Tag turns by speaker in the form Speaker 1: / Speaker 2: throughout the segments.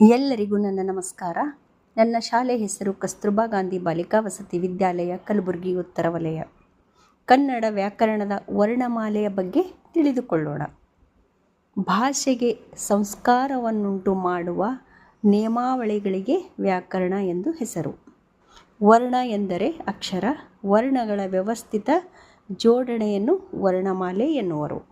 Speaker 1: ಎಲ್ಲರಿಗೂ ನನ್ನ ನಮಸ್ಕಾರ. ನನ್ನ ಶಾಲೆ ಹೆಸರು ಕಸ್ತೂರ್ಬಾ ಗಾಂಧಿ ಬಾಲಿಕಾ ವಸತಿ ವಿದ್ಯಾಲಯ, ಕಲಬುರಗಿ, ಉತ್ತರ ವಲಯ. ಕನ್ನಡ ವ್ಯಾಕರಣದ ವರ್ಣಮಾಲೆಯ ಬಗ್ಗೆ ತಿಳಿದುಕೊಳ್ಳೋಣ. ಭಾಷೆಗೆ ಸಂಸ್ಕಾರವನ್ನುಂಟು ಮಾಡುವ ನಿಯಮಾವಳಿಗಳಿಗೆ ವ್ಯಾಕರಣ ಎಂದು ಹೆಸರು. ವರ್ಣ ಎಂದರೆ ಅಕ್ಷರ, ವರ್ಣಗಳ ವ್ಯವಸ್ಥಿತ ಜೋಡಣೆಯನ್ನು ವರ್ಣಮಾಲೆ ಎನ್ನುವರು.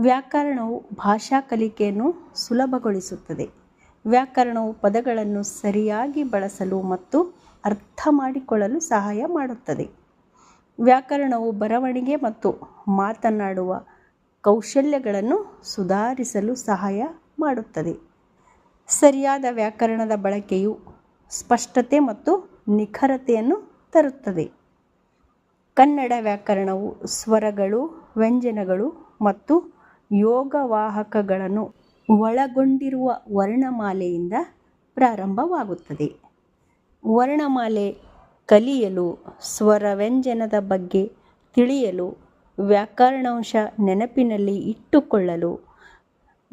Speaker 1: ವ್ಯಾಕರಣವು ಭಾಷಾ ಕಲಿಕೆಯನ್ನು ಸುಲಭಗೊಳಿಸುತ್ತದೆ. ವ್ಯಾಕರಣವು ಪದಗಳನ್ನು ಸರಿಯಾಗಿ ಬಳಸಲು ಮತ್ತು ಅರ್ಥ ಮಾಡಿಕೊಳ್ಳಲು ಸಹಾಯ ಮಾಡುತ್ತದೆ. ವ್ಯಾಕರಣವು ಬರವಣಿಗೆ ಮತ್ತು ಮಾತನಾಡುವ ಕೌಶಲ್ಯಗಳನ್ನು ಸುಧಾರಿಸಲು ಸಹಾಯ ಮಾಡುತ್ತದೆ. ಸರಿಯಾದ ವ್ಯಾಕರಣದ ಬಳಕೆಯು ಸ್ಪಷ್ಟತೆ ಮತ್ತು ನಿಖರತೆಯನ್ನು ತರುತ್ತದೆ. ಕನ್ನಡ ವ್ಯಾಕರಣವು ಸ್ವರಗಳು, ವ್ಯಂಜನಗಳು ಮತ್ತು ಯೋಗವಾಹಕಗಳನ್ನು ಒಳಗೊಂಡಿರುವ ವರ್ಣಮಾಲೆಯಿಂದ ಪ್ರಾರಂಭವಾಗುತ್ತದೆ. ವರ್ಣಮಾಲೆ ಕಲಿಯಲು ಸ್ವರ ವ್ಯಂಜನದ ಬಗ್ಗೆ ತಿಳಿಯಲು, ವ್ಯಾಕರಣಾಂಶ ನೆನಪಿನಲ್ಲಿ ಇಟ್ಟುಕೊಳ್ಳಲು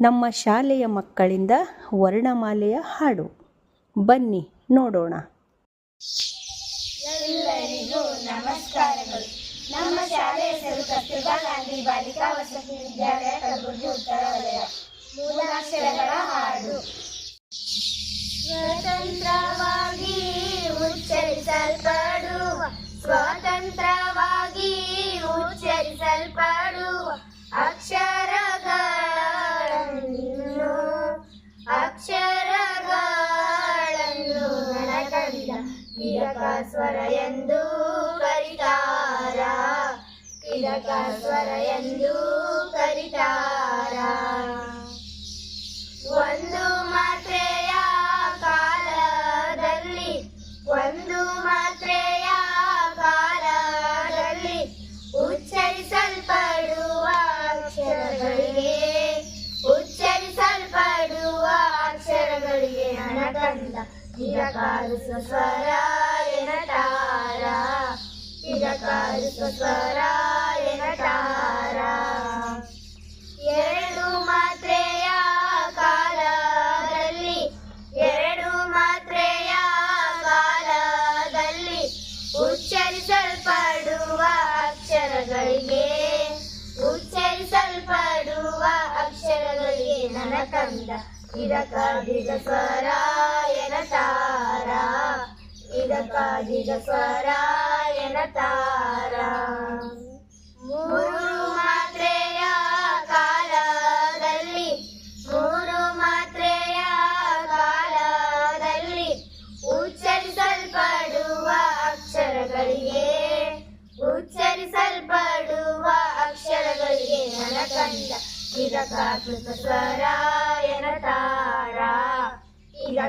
Speaker 1: ನಮ್ಮ ಶಾಲೆಯ ಮಕ್ಕಳಿಂದ ವರ್ಣಮಾಲೆಯ ಹಾಡು. ಬನ್ನಿ ನೋಡೋಣ.
Speaker 2: ಎಲ್ಲರಿಗೂ ನಮಸ್ಕಾರಗಳು. ನಮ್ಮ ಶಾಲೆ ಹೆಸರು ಕಸ್ತೂರ್ಬಾ ಗಾಂಧಿ ಬಾಲಿಕಾ ವಸತಿ ವಿದ್ಯಾಲಯ ಕಲಬುರಗಿ ಉತ್ತರ ವಲಯ. ಮೂಲಾಕ್ಷರಗಳ ಹಾಡು. ಸ್ವತಂತ್ರವಾಗಿ ಉಚ್ಚರಿಸಲ್ಪಡುವ ಸ್ವತಂತ್ರವಾಗಿ ಉಚ್ಚರಿಸಲ್ಪಡುವ ಅಕ್ಷರಗಳನ್ನು ಅಕ್ಷರಗಳನ್ನು ನನಗಂದ ಕಿರಕ ಸ್ವರ ಎಂದು ಕರಿತಾರ. ಕಿರಕ ಸ್ವರ ಎಂದು ಕರಿತಾರ. ಒಂದು ಮಾತ್ರೆಯ ಕಾಲದಲ್ಲಿ, ಒಂದು ಮಾತ್ರೆಯ ಕಾಲದಲ್ಲಿ ಉಚ್ಚರಿಸಲ್ಪಡುವ ಅಕ್ಷರಗಳಿಗೆ ಉಚ್ಚರಿಸಲ್ಪಡುವ ಅಕ್ಷರಗಳಿಗೆ ಹಣಕಂದ ಕಾಲು ಸ್ವರ ಎನಟಾರ ಕಿರಕಾರಿಸುವ ಸ್ವರ ನನಕಂದ ಇದಕ ದಿಗ ಸ್ವರ ಎನತಾರ ಇದಕ ದಿಗ ಸ್ವರ ಎನತಾರ ಮೂರು ಮಾತ್ರೆಯ ಕಾಲದಲ್ಲಿ, ಮೂರು ಮಾತ್ರೆಯ ಕಾಲದಲ್ಲಿ ಉಚ್ಚರಿಸಲ್ಪಡುವ ಅಕ್ಷರಗಳಿಗೆ ಉಚ್ಚರಿಸಲ್ಪಡುವ ಅಕ್ಷರಗಳಿಗೆ ನನಕಂದ ಇದಕ ಕೃತ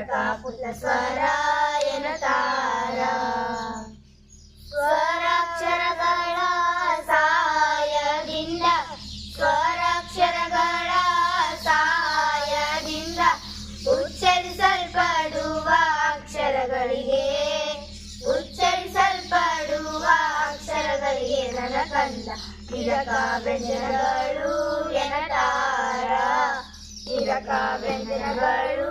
Speaker 2: ಇದಕ ಪುತ ಸ್ವರ ಎನತಾರ ಸ್ವರಾಕ್ಷರಗಳ ಸಹಾಯದಿಂದ ಸ್ವರಾಕ್ಷರಗಳ ಸಹಾಯದಿಂದ ಉಚ್ಚರಿಸಲ್ಪಡುವ ಅಕ್ಷರಗಳಿಗೆ ಉಚ್ಚರಿಸಲ್ಪಡುವ ಅಕ್ಷರಗಳಿಗೆ ನನಕಂದ ಇದಕ ವ್ಯಂಜನಗಳು ಎನತಾರ ಇದಕ ವ್ಯಂಜನಗಳು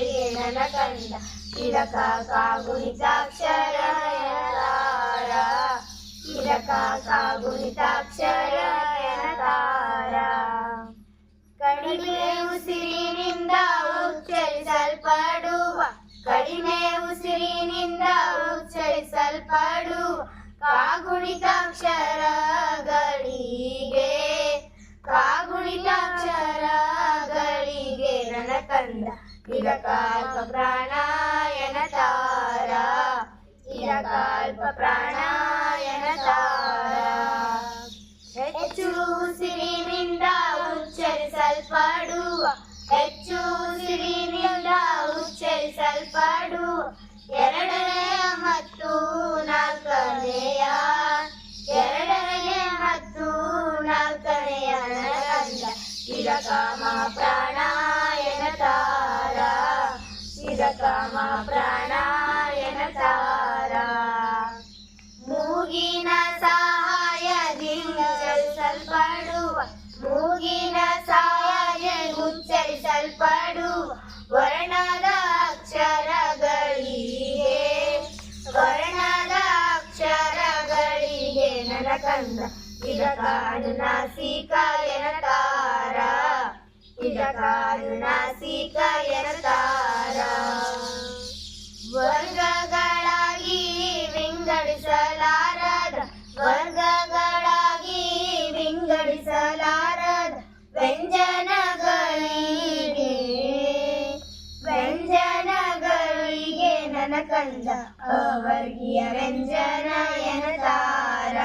Speaker 2: ಅಕ್ಷರಗಳಿಗೆ ನನಕಂದ ಇದಕ ಕಾಗುಣಿತಾಕ್ಷರ ಎನತಾರ ಇದಕ ಕಾಗುಣಿತಾಕ್ಷರ ಎನತಾರ ಕಡಿಮೆ ಉಸಿರಿನಿಂದ ಉಚ್ಚರಿಸಲ್ಪಡುವ ಕಡಿಮೆ ಉಸಿರಿನಿಂದ ಉಚ್ಚರಿಸಲ್ಪಡುವ ಕಾಗುಣಿತಾಕ್ಷರಗಳಿಗೆ ನನಕಂದ ಇದಕಾಲ್ಪ ಪ್ರಾಣಾಯನ ತಾರ ಇದಕಾಲ್ಪ ಪ್ರಾಣಾಯನ ತಾರ ಹೆಚ್ಚು ಉಸಿರಿನಿಂದ ಉಚ್ಚರಿಸಲ್ಪಡುವ, ಹೆಚ್ಚು ಉಸಿರಿನಿಂದ ಉಚ್ಚರಿಸಲ್ಪಡುವ ಎರಡನೆಯ ಮತ್ತು ನಾಲ್ಕನೆಯ, ಎರಡನೆಯ ಮತ್ತು ನಾಲ್ಕನೆಯ ನನಗ ಚಿರಕಾಮ ಪ್ರಾಣಾಯನ ಚಿರಕಾಮ ಪ್ರಾಣಾಯನ ತಾರ ಮೂಗಿನ ಸಹಾಯದಿಂದ ಉಚ್ಚರಿಸಲ್ಪಡುವ, ಮೂಗಿನ ಸಹಾಯ ಉಚ್ಚರಿಸಲ್ಪಡುವ ವರ್ಣದ ಅಕ್ಷರಗಳಿಗೆ ವರ್ಣದ ಅಕ್ಷರಗಳಿಗೆ ನನ್ನ ಕಂದ ಇದಕಾನು ನಾಸಿಕ ಎನತಾರ. ಇದಕಾನು ನಾಸಿಕ ಎನತಾರ. ವರ್ಗಗಳಾಗಿ ವಿಂಗಡಿಸಲಾರದ ವರ್ಗಗಳಾಗಿ ವಿಂಗಡಿಸಲಾರದ ವ್ಯಂಜನಗಳಿಗೆ ವ್ಯಂಜನಗಳಿಗೆ ನನ್ನ ಕಂದ. ಅವರ್ಗೀಯ ವ್ಯಂಜನ ಎನತಾರ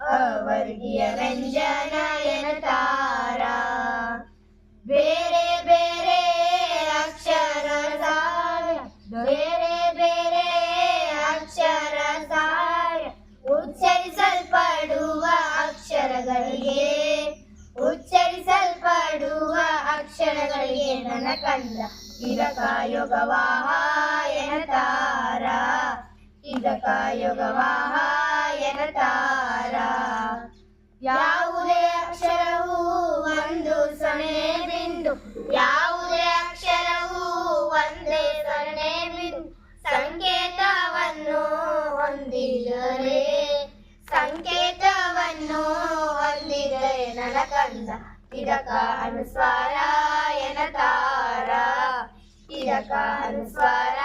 Speaker 2: ಅವರ್ಗೀಯ ವ್ಯಂಜನ ಉಚ್ಚರಿಸಲ್ಪಡುವ ಅಕ್ಷರಗಳಿಗೆ ನನ್ನ ಕಂದ ಇದಕ ಯೋಗವಾಹ ಎನತಾರ ಇದಕ ಯೋಗವಾಹ ಎನತಾರ ಯಾವುದೇ ಅಕ್ಷರವು ಒಂದು ಸೊನೆ ಬಿಂದು ಯಾವುದೇ ಅಕ್ಷರವು ಒಂದೇ ಸೊನೆ ಬಿಂದು ಸಂಕೇತವನ್ನು ಹೊಂದಿದರೆ ಸಂಕೇತವನ್ನು ಹೊಂದಿದರೆ ನನ್ನ ಕಂದ ಇದಕ ಅನುಸ್ವಾರ ಎನತಾರ ಇದಕ ಅನುಸ್ವಾರ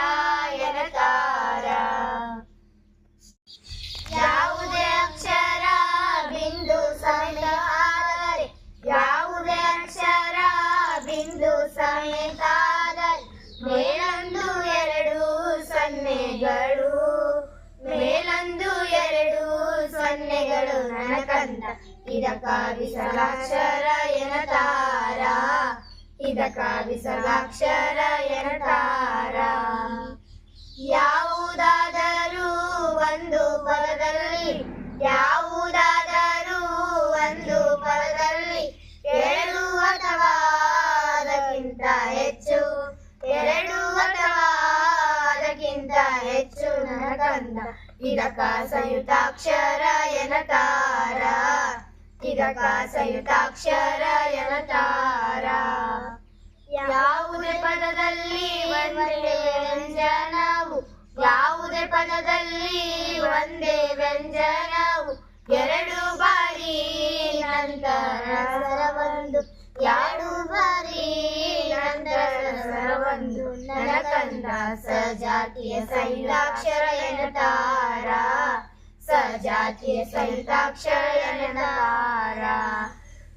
Speaker 2: ಇದಕ ಕಾವಿಸಲಾಕ್ಷರ ಎರಟಾರ ಯಾವುದಾದರೂ ಒಂದು ಪದದಲ್ಲಿ, ಯಾವುದಾದರೂ ಒಂದು ಪದದಲ್ಲಿ ಎರಡು ಅಥವಾ ಅದಕ್ಕಿಂತ ಹೆಚ್ಚು, ಎರಡು ಅಥವಾ ಅದಕ್ಕಿಂತ ಹೆಚ್ಚು ನನ್ನ ಕಂದ ಇದಕ ಸಂಯುಕ್ತಾಕ್ಷರ ಎನತಾರ ಇದಕ ಸಂಯುಕ್ತಾಕ್ಷರ ಎನತಾರ ಯಾವುದೇ ಪದದಲ್ಲಿ ಒಂದೇ ವ್ಯಂಜನವು, ಯಾವುದೇ ಪದದಲ್ಲಿ ಒಂದೇ ವ್ಯಂಜನವು, ಎರಡು ಬಾರಿ ನಂತರ ಒಂದು ಎರಡು ಬಾರಿ ನಂತರ ಸ್ವರವೊಂದು ನನ್ನ ಕಂದ ಸಜಾತಿಯ ಸೈಲಾಕ್ಷರ ಎನ್ನತಾರ, ಸಜಾತಿಯ ಸೈಲಾಕ್ಷರ ಎನತಾರ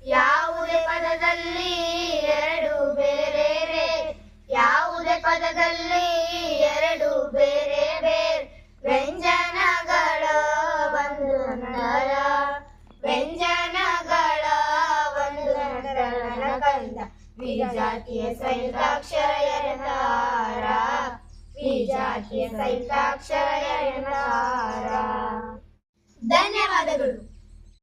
Speaker 2: ಯಾವುದೇ ಪದದಲ್ಲಿ ಎರಡು ಬೇರೆ ಬೇರೆ ಯಾವುದೇ ಪದದಲ್ಲಿ ಎರಡು ಬೇರೆ ಬೇರೆ ವ್ಯಂಜನಗಳ ಒಂದು ನರ ವ್ಯಂಜನಗಳ ಒಂದು ನಂತರ ನನ್ನ ಕಂದ. ವಿಜಾತಿಯ ಸೈತಾಕ್ಷರ ಎನತಾರ ವಿಜಾತಿಯ ಸೈತಾಕ್ಷರ ಎನತಾರ ಧನ್ಯವಾದಗಳು.